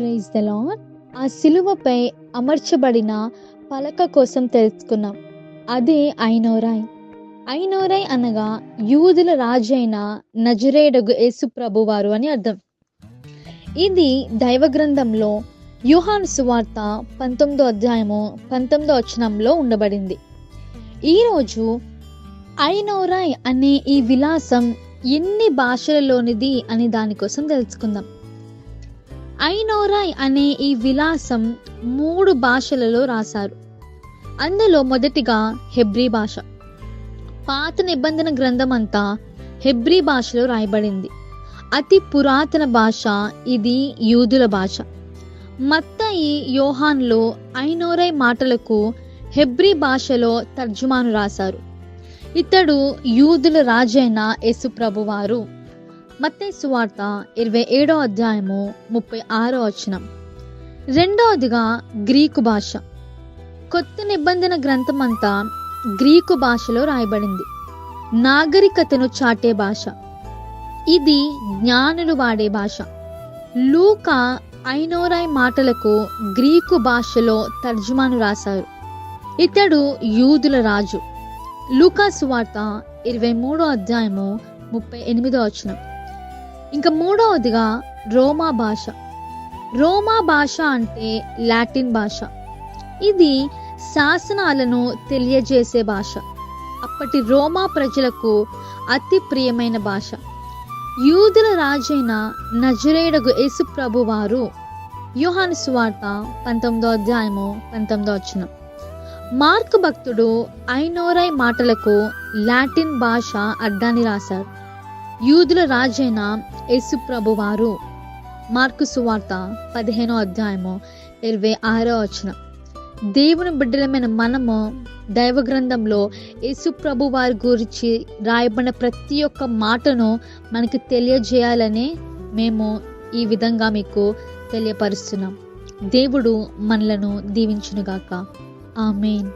Praise the lord ఆ సిలువపై అమర్చబడిన పలక కోసం తెలుసుకున్నాం అదే ఐనోరాయ్ ఐనోరాయ్ అనగా యూదుల రాజైన నజరేడగు యేసు ప్రభువారు అని అర్థం. ఇది దైవ గ్రంథంలో యూహాన్ సువార్త పంతొమ్మిదో అధ్యాయము పంతొమ్మిదో వచనంలో ఉండబడింది. ఈరోజు ఐనోరాయ్ అనే ఈ విలాసం ఎన్ని భాషలలోనిది అని దానికోసం తెలుసుకుందాం. ఐనోరాయ్ అనే ఈ విలాసం మూడు భాషలలో రాశారు. అందులో మొదటిగా హెబ్రీ భాష. పాత నిబంధన గ్రంథం అంతా హెబ్రీ భాషలో రాయబడింది. అతి పురాతన భాష ఇది యూదుల భాష. మత్తయి యోహాన్లో ఐనోరై మాటలకు హెబ్రీ భాషలో తర్జుమాను రాశారు. ఇతడు యూదుల రాజైన యేసు ప్రభువారు మత్తయి సువార్త ఇరవై ఏడో అధ్యాయము ముప్పై ఆరో వచనం. రెండవదిగా గ్రీకు భాష. కొత్త నిబంధన గ్రంథమంతా గ్రీకు భాషలో రాయబడింది. నాగరికతను చాటే భాష. ఇది జ్ఞానులు వాడే భాష. లూక ఐనోరాయ్ మాటలకు గ్రీకు భాషలో తర్జుమాను రాశారు. ఇతడు యూదుల రాజు. లూకా సువార్త ఇరవై మూడో అధ్యాయము ముప్పై ఎనిమిదో వచనం. ఇంకా మూడవదిగా రోమా భాష. రోమా భాష అంటే లాటిన్ భాష. ఇది శాసనాలను తెలియజేసే భాష. అప్పటి రోమా ప్రజలకు అతి ప్రియమైన భాష. యూదుల రాజైన నజరేడగు యేసు ప్రభు వారు యోహాను సువార్త పంతొమ్మిదో అధ్యాయము పంతొమ్మిదో వచ్చిన మార్క్ భక్తుడు ఐనోరై మాటలకు లాటిన్ భాష అడ్డాన్ని రాశారు. యూదుల రాజైన యేసుప్రభు వారు మార్కు సువార్త పదిహేనో అధ్యాయము ఇరవై ఆరో వచనం. దేవుని బిడ్డలమైన మనము దైవ గ్రంథంలో యేసు వారి గురించి రాయబడిన ప్రతి ఒక్క మాటను మనకు తెలియజేయాలని మేము ఈ విధంగా మీకు తెలియపరుస్తున్నాం. దేవుడు మనలను దీవించునుగాక. ఆమెన్.